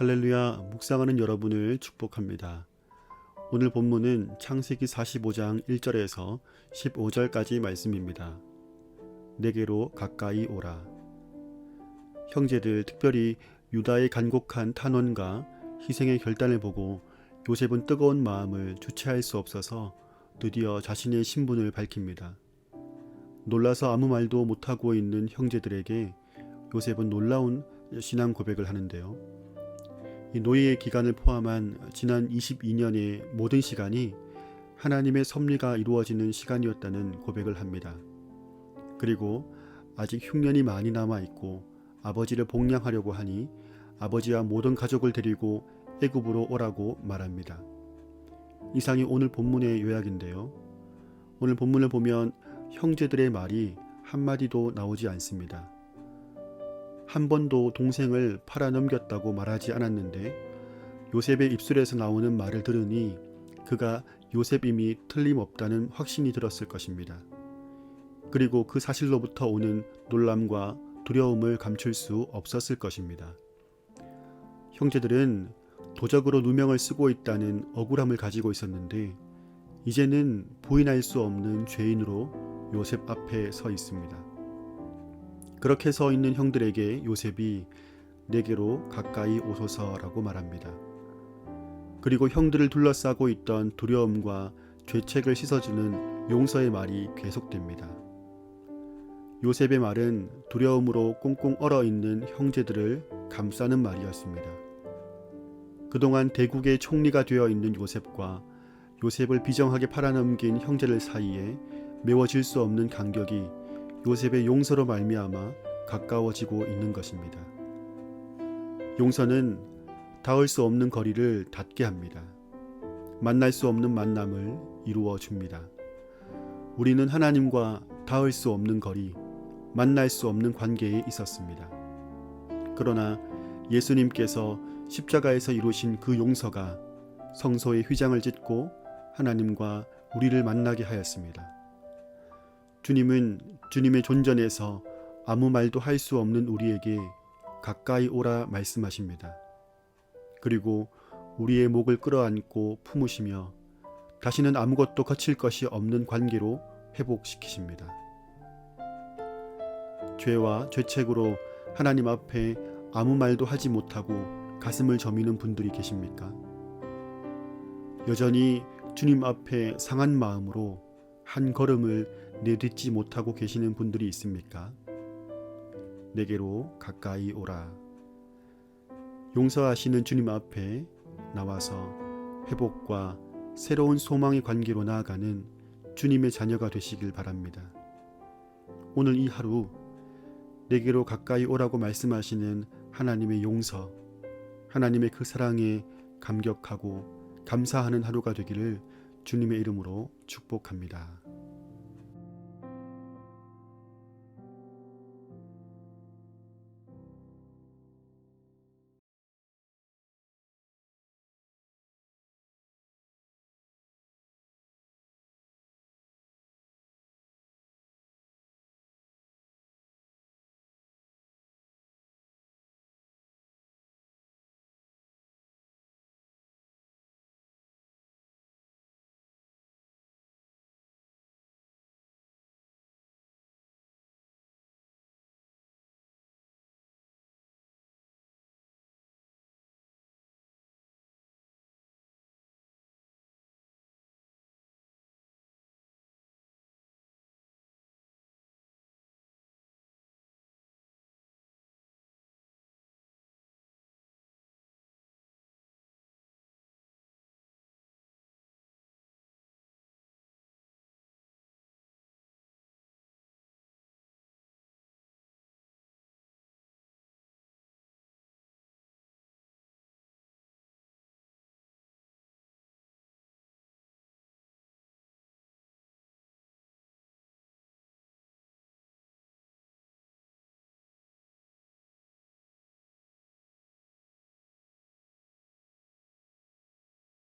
할렐루야 묵상하는 여러분을 축복합니다. 오늘 본문은 창세기 45장 1절에서 15절까지 말씀입니다. 내게로 가까이 오라. 형제들 특별히 유다의 간곡한 탄원과 희생의 결단을 보고 요셉은 뜨거운 마음을 주체할 수 없어서 드디어 자신의 신분을 밝힙니다. 놀라서 아무 말도 못하고 있는 형제들에게 요셉은 놀라운 신앙 고백을 하는데요. 이 노예의 기간을 포함한 지난 22년의 모든 시간이 하나님의 섭리가 이루어지는 시간이었다는 고백을 합니다. 그리고 아직 흉년이 많이 남아 있고 아버지를 복양하려고 하니 아버지와 모든 가족을 데리고 애굽으로 오라고 말합니다. 이상이 오늘 본문의 요약인데요. 오늘 본문을 보면 형제들의 말이 한마디도 나오지 않습니다. 한 번도 동생을 팔아넘겼다고 말하지 않았는데 요셉의 입술에서 나오는 말을 들으니 그가 요셉임이 틀림없다는 확신이 들었을 것입니다. 그리고 그 사실로부터 오는 놀람과 두려움을 감출 수 없었을 것입니다. 형제들은 도적으로 누명을 쓰고 있다는 억울함을 가지고 있었는데 이제는 부인할 수 없는 죄인으로 요셉 앞에 서 있습니다. 그렇게 서 있는 형들에게 요셉이 내게로 가까이 오소서라고 말합니다. 그리고 형들을 둘러싸고 있던 두려움과 죄책을 씻어주는 용서의 말이 계속됩니다. 요셉의 말은 두려움으로 꽁꽁 얼어 있는 형제들을 감싸는 말이었습니다. 그동안 대국의 총리가 되어 있는 요셉과 요셉을 비정하게 팔아넘긴 형제들 사이에 메워질 수 없는 간격이 요셉의 용서로 말미암아 가까워지고 있는 것입니다. 용서는 닿을 수 없는 거리를 닿게 합니다. 만날 수 없는 만남을 이루어 줍니다. 우리는 하나님과 닿을 수 없는 거리, 만날 수 없는 관계에 있었습니다. 그러나 예수님께서 십자가에서 이루신 그 용서가 성소의 휘장을 짓고 하나님과 우리를 만나게 하였습니다. 주님은 주님의 존전에서 아무 말도 할 수 없는 우리에게 가까이 오라 말씀하십니다. 그리고 우리의 목을 끌어안고 품으시며 다시는 아무것도 거칠 것이 없는 관계로 회복시키십니다. 죄와 죄책으로 하나님 앞에 아무 말도 하지 못하고 가슴을 저미는 분들이 계십니까? 여전히 주님 앞에 상한 마음으로 한 걸음을 내딛지 못하고 계시는 분들이 있습니까? 내게로 가까이 오라. 용서하시는 주님 앞에 나와서 회복과 새로운 소망의 관계로 나아가는 주님의 자녀가 되시길 바랍니다. 오늘 이 하루 내게로 가까이 오라고 말씀하시는 하나님의 용서, 하나님의 그 사랑에 감격하고 감사하는 하루가 되기를 주님의 이름으로 축복합니다.